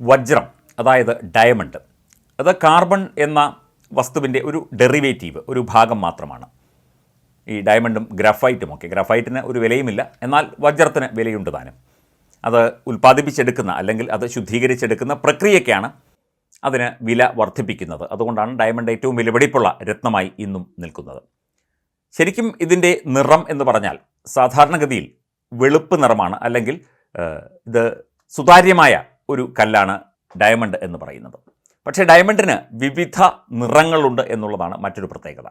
വജ്രം അതായത് ഡയമണ്ട് അത് കാർബൺ എന്ന വസ്തുവിന്റെ ഒരു ഡെറിവേറ്റീവ് ഒരു ഭാഗം മാത്രമാണ്. ഈ ഡയമണ്ടും ഗ്രഫൈറ്റും ഒക്കെ. ഗ്രഫൈറ്റിന് ഒരു വിലയുമില്ല. എന്നാൽ വജ്രത്തിന് വിലയുണ്ട് താനും. അത് ഉൽപ്പാദിപ്പിച്ചെടുക്കുന്ന അല്ലെങ്കിൽ അത് ശുദ്ധീകരിച്ചെടുക്കുന്ന പ്രക്രിയയ്ക്കാണ് അതിന് വില വർദ്ധിപ്പിക്കുന്നത്. അതുകൊണ്ടാണ് ഡയമണ്ട് ഏറ്റവും വിലപിടിപ്പുള്ള രത്നമായി ഇന്നും നിൽക്കുന്നത്. ശരിക്കും ഇതിന്റെ നിറം എന്ന് പറഞ്ഞാൽ സാധാരണഗതിയിൽ വെളുപ്പ് നിറമാണ് അല്ലെങ്കിൽ ഇത് സുതാര്യമായ ഒരു കല്ലാണ് ഡയമണ്ട് എന്ന് പറയുന്നത്. പക്ഷേ ഡയമണ്ടിന് വിവിധ നിറങ്ങളുണ്ട് എന്നുള്ളതാണ് മറ്റൊരു പ്രത്യേകത.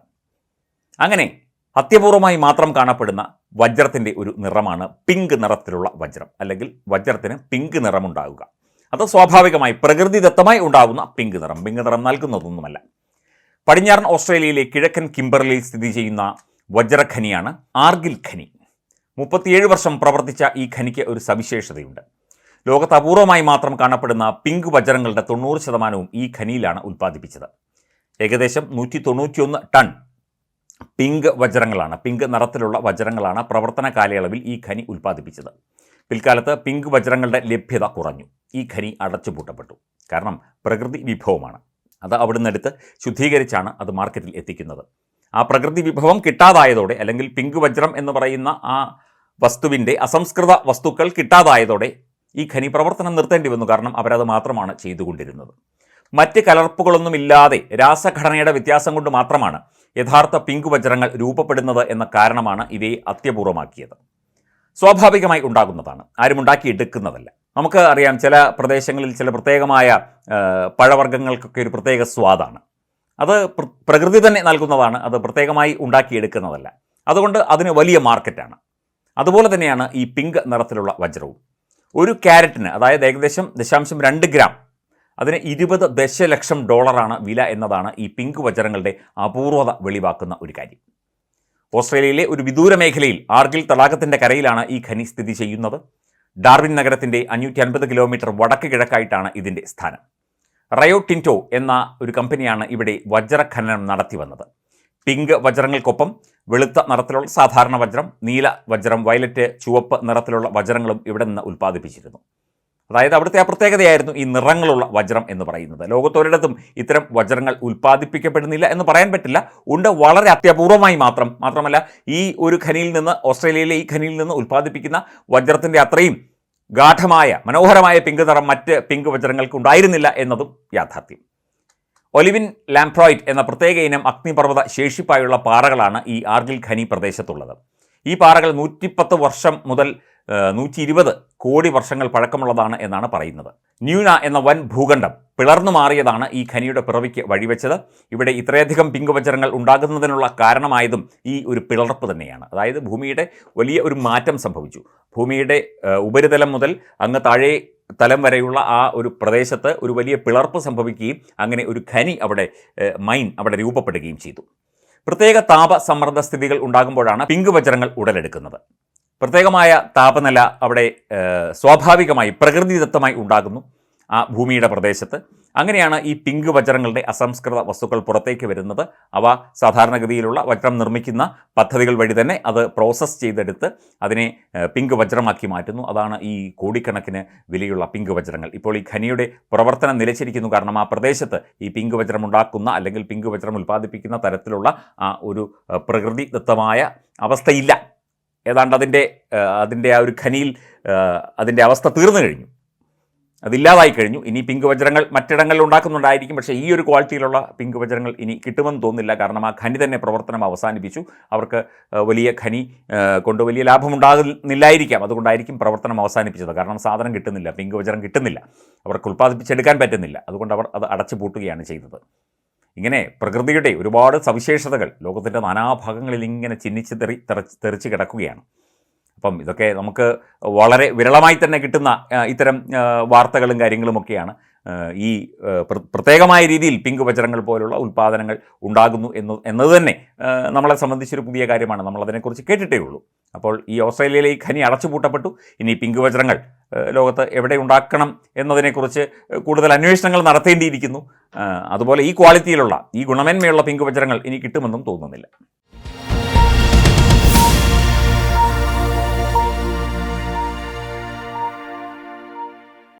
അങ്ങനെ അത്യപൂർവമായി മാത്രം കാണപ്പെടുന്ന വജ്രത്തിന്റെ ഒരു നിറമാണ് പിങ്ക് നിറത്തിലുള്ള വജ്രം അല്ലെങ്കിൽ വജ്രത്തിന് പിങ്ക് നിറമുണ്ടാകുക. അത് സ്വാഭാവികമായി പ്രകൃതിദത്തമായി ഉണ്ടാകുന്ന പിങ്ക് നിറം. പിങ്ക് നിറം നൽകുന്നതൊന്നുമല്ല. പടിഞ്ഞാറൻ ഓസ്ട്രേലിയയിലെ കിഴക്കൻ കിംബർലിയിൽ സ്ഥിതി ചെയ്യുന്ന വജ്രഖനിയാണ് ആർഗിൽ ഖനി. മുപ്പത്തിയേഴ് വർഷം പ്രവർത്തിച്ച ഈ ഖനിക്ക് ഒരു സവിശേഷതയുണ്ട്. ലോകത്ത് അപൂർവമായി മാത്രം കാണപ്പെടുന്ന പിങ്ക് വജ്രങ്ങളുടെ തൊണ്ണൂറ് ശതമാനവും ഈ ഖനിയിലാണ് ഉൽപ്പാദിപ്പിച്ചത്. ഏകദേശം നൂറ്റി തൊണ്ണൂറ്റിയൊന്ന് ടൺ പിങ്ക് വജ്രങ്ങളാണ് പിങ്ക് നിറത്തിലുള്ള വജ്രങ്ങളാണ് പ്രവർത്തന കാലയളവിൽ ഈ ഖനി ഉൽപ്പാദിപ്പിച്ചത്. പിൽക്കാലത്ത് പിങ്ക് വജ്രങ്ങളുടെ ലഭ്യത കുറഞ്ഞു. ഈ ഖനി അടച്ചുപൂട്ടപ്പെട്ടു. കാരണം പ്രകൃതി വിഭവമാണ്. അത് അവിടുന്ന് എടുത്ത് ശുദ്ധീകരിച്ചാണ് അത് മാർക്കറ്റിൽ എത്തിക്കുന്നത്. ആ പ്രകൃതി വിഭവം കിട്ടാതായതോടെ അല്ലെങ്കിൽ പിങ്ക് വജ്രം എന്ന് പറയുന്ന ആ വസ്തുവിന്റെ അസംസ്കൃത വസ്തുക്കൾ കിട്ടാതായതോടെ ഈ ഖനി പ്രവർത്തനം നിർത്തേണ്ടി വന്നു. കാരണം അവരത് മാത്രമാണ് ചെയ്തുകൊണ്ടിരുന്നത്. മറ്റ് കലർപ്പുകളൊന്നുമില്ലാതെ രാസഘടനയുടെ വ്യത്യാസം കൊണ്ട് മാത്രമാണ് യഥാർത്ഥ പിങ്ക് വജ്രങ്ങൾ രൂപപ്പെടുന്നത് എന്ന കാരണമാണ് ഇവയെ അത്യപൂർവമാക്കിയത്. സ്വാഭാവികമായി ഉണ്ടാകുന്നതാണ്. ആരും ഉണ്ടാക്കിയെടുക്കുന്നതല്ല നമുക്ക് അറിയാം ചില പ്രദേശങ്ങളിൽ ചില പ്രത്യേകമായ പഴവർഗങ്ങൾക്കൊക്കെ ഒരു പ്രത്യേക സ്വാദാണ്. അത് പ്രകൃതി തന്നെ നൽകുന്നതാണ്. അത് പ്രത്യേകമായി ഉണ്ടാക്കിയെടുക്കുന്നതല്ല അതുകൊണ്ട് അതിന് വലിയ മാർക്കറ്റാണ്. അതുപോലെ തന്നെയാണ് ഈ പിങ്ക് നിറത്തിലുള്ള വജ്രവും. ഒരു ക്യാരറ്റിന് അതായത് ഏകദേശം ദശാംശം രണ്ട് ഗ്രാം അതിന് ഇരുപത് ദശലക്ഷം ഡോളറാണ് വില എന്നതാണ് ഈ പിങ്ക് വജ്രങ്ങളുടെ അപൂർവത വെളിവാക്കുന്ന ഒരു കാര്യം. ഓസ്ട്രേലിയയിലെ ഒരു വിദൂര മേഖലയിൽ ആർഗിൽ തടാകത്തിന്റെ കരയിലാണ് ഈ ഖനി സ്ഥിതി ചെയ്യുന്നത്. ഡാർവിൻ നഗരത്തിന്റെ അഞ്ഞൂറ്റി അൻപത് കിലോമീറ്റർ വടക്ക് കിഴക്കായിട്ടാണ് ഇതിന്റെ സ്ഥാനം. റയോ ടിന്റോ എന്ന ഒരു കമ്പനിയാണ് ഇവിടെ വജ്രഖനനം നടത്തി വന്നത് പിങ്ക് വജ്രങ്ങൾക്കൊപ്പം വെളുത്ത നിറത്തിലുള്ള സാധാരണ വജ്രം നീല വജ്രം വയലറ്റ് ചുവപ്പ് നിറത്തിലുള്ള വജ്രങ്ങളും ഇവിടെ നിന്ന് ഉൽപ്പാദിപ്പിച്ചിരുന്നു. അതായത് അവിടുത്തെ ആ പ്രത്യേകതയായിരുന്നു ഈ നിറങ്ങളുള്ള വജ്രം എന്ന് പറയുന്നത്. ലോകത്തൊരിടത്തും ഇത്തരം വജ്രങ്ങൾ ഉൽപ്പാദിപ്പിക്കപ്പെടുന്നില്ല എന്ന് പറയാൻ പറ്റില്ല. ഉണ്ട് വളരെ അത്യപൂർവമായി മാത്രം. മാത്രമല്ല ഈ ഒരു ഖനിയിൽ നിന്ന് ഓസ്ട്രേലിയയിലെ ഈ ഖനിയിൽ നിന്ന് ഉൽപ്പാദിപ്പിക്കുന്ന വജ്രത്തിന്റെ അത്രയും ഗാഠമായ മനോഹരമായ പിങ്ക് നിറം മറ്റ് പിങ്ക് വജ്രങ്ങൾക്ക് ഉണ്ടായിരുന്നില്ല എന്നതും യാഥാർത്ഥ്യം. ഒലിവിൻ ലാംപ്രോയിറ്റ് എന്ന പ്രത്യേക ഇനം അഗ്നിപർവത ശേഷിപ്പായുള്ള പാറകളാണ് ഈ ആർഗിൽ ഖനി പ്രദേശത്തുള്ളത്. ഈ പാറകൾ നൂറ്റിപ്പത്ത് വർഷം മുതൽ നൂറ്റി ഇരുപത് കോടി വർഷങ്ങൾ പഴക്കമുള്ളതാണ് എന്നാണ് പറയുന്നത്. ന്യൂന എന്ന വൻ ഭൂഖണ്ഡം പിളർന്നു മാറിയതാണ് ഈ ഖനിയുടെ പിറവിക്ക് വഴിവെച്ചത്. ഇവിടെ ഇത്രയധികം പിങ്ക് വജ്രങ്ങൾ ഉണ്ടാകുന്നതിനുള്ള കാരണമായതും ഈ ഒരു പിളർപ്പ് തന്നെയാണ്. അതായത് ഭൂമിയുടെ വലിയ ഒരു മാറ്റം സംഭവിച്ചു. ഭൂമിയുടെ ഉപരിതലം മുതൽ അങ്ങ് താഴെ തലം വരെയുള്ള ആ ഒരു പ്രദേശത്ത് ഒരു വലിയ പിളർപ്പ് സംഭവിക്കുകയും അങ്ങനെ ഒരു ഖനി അവിടെ മൈൻ അവിടെ രൂപപ്പെടുകയും ചെയ്തു. പ്രത്യേക താപ സമ്മർദ്ദ സ്ഥിതികൾ ഉണ്ടാകുമ്പോഴാണ് പിങ്ക് വജ്രങ്ങൾ ഉടലെടുക്കുന്നത്. പ്രത്യേകമായ താപനില അവിടെ സ്വാഭാവികമായി പ്രകൃതിദത്തമായി ഉണ്ടാകുന്നു. ആ ഭൂമിയുടെ പ്രദേശത്ത്. അങ്ങനെയാണ് ഈ പിങ്ക് വജ്രങ്ങളുടെ അസംസ്കൃത വസ്തുക്കൾ പുറത്തേക്ക് വരുന്നത്. അവ സാധാരണഗതിയിലുള്ള വജ്രം നിർമ്മിക്കുന്ന പദ്ധതികൾ വഴി തന്നെ അത് പ്രോസസ്സ് ചെയ്തെടുത്ത് അതിനെ പിങ്ക് വജ്രമാക്കി മാറ്റുന്നു. അതാണ് ഈ കോടിക്കണക്കിന് വിലയുള്ള പിങ്ക് വജ്രങ്ങൾ. ഇപ്പോൾ ഈ ഖനിയുടെ പ്രവർത്തനം നിലച്ചിരിക്കുന്നു. കാരണം ആ പ്രദേശത്ത് ഈ പിങ്ക് വജ്രം ഉണ്ടാക്കുന്ന അല്ലെങ്കിൽ പിങ്ക് വജ്രം ഉൽപ്പാദിപ്പിക്കുന്ന തരത്തിലുള്ള ആ ഒരു പ്രകൃതിദത്തമായ അവസ്ഥയില്ല. ഏതാണ്ട് അതിന്റെ അതിന്റെ ആ ഒരു ഖനിയിൽ അതിന്റെ അവസ്ഥ തീർന്നു കഴിഞ്ഞു. അതില്ലാതായി കഴിഞ്ഞു. ഇനി പിങ്ക് വജ്രങ്ങൾ മറ്റിടങ്ങളിൽ ഉണ്ടാക്കുന്നുണ്ടായിരിക്കും. പക്ഷേ ഈ ഒരു ക്വാളിറ്റിയിലുള്ള പിങ്ക് വജ്രങ്ങൾ ഇനി കിട്ടുമെന്ന് തോന്നുന്നില്ല. കാരണം ആ ഖനി തന്നെ പ്രവർത്തനം അവസാനിപ്പിച്ചു. അവർക്ക് വലിയ ഖനി കൊണ്ട് വലിയ ലാഭമുണ്ടാകുന്നില്ലായിരിക്കാം. അതുകൊണ്ടായിരിക്കും പ്രവർത്തനം അവസാനിപ്പിച്ചത്. കാരണം സാധനം കിട്ടുന്നില്ല. പിങ്ക് വജ്രം കിട്ടുന്നില്ല. അവർക്ക് ഉൽപ്പാദിപ്പിച്ചെടുക്കാൻ പറ്റുന്നില്ല. അതുകൊണ്ട് അവർ അത് അടച്ചു പൂട്ടുകയാണ് ചെയ്തത്. ഇങ്ങനെ പ്രകൃതിയുടെ ഒരുപാട് സവിശേഷതകൾ ലോകത്തിന്റെ നാനാഭാഗങ്ങളിൽ ഇങ്ങനെ ചിന്നിച്ച് തെറി തെറിച്ച് കിടക്കുകയാണ്. അപ്പം ഇതൊക്കെ നമുക്ക് വളരെ വിരളമായി തന്നെ കിട്ടുന്ന ഇത്തരം വാർത്തകളും കാര്യങ്ങളുമൊക്കെയാണ് ഈ പ്രത്യേകമായ രീതിയിൽ പിങ്ക് വജ്രങ്ങൾ പോലുള്ള ഉൽപ്പാദനങ്ങൾ ഉണ്ടാകുന്നു എന്ന് എന്നത് തന്നെ നമ്മളെ സംബന്ധിച്ചൊരു പുതിയ കാര്യമാണ്. നമ്മളതിനെക്കുറിച്ച് കേട്ടിട്ടേ ഉള്ളൂ. അപ്പോൾ ഈ ഓസ്ട്രേലിയയിലെ ഈ ഖനി അടച്ചുപൂട്ടപ്പെട്ടു. ഇനി പിങ്ക് വജ്രങ്ങൾ ലോകത്ത് എവിടെ ഉണ്ടാക്കണം എന്നതിനെക്കുറിച്ച് കൂടുതൽ അന്വേഷണങ്ങൾ നടത്തേണ്ടിയിരിക്കുന്നു. അതുപോലെ ഈ ക്വാളിറ്റിയിലുള്ള ഈ ഗുണമേന്മയുള്ള പിങ്ക് വജ്രങ്ങൾ ഇനി കിട്ടുമെന്നും തോന്നുന്നില്ല.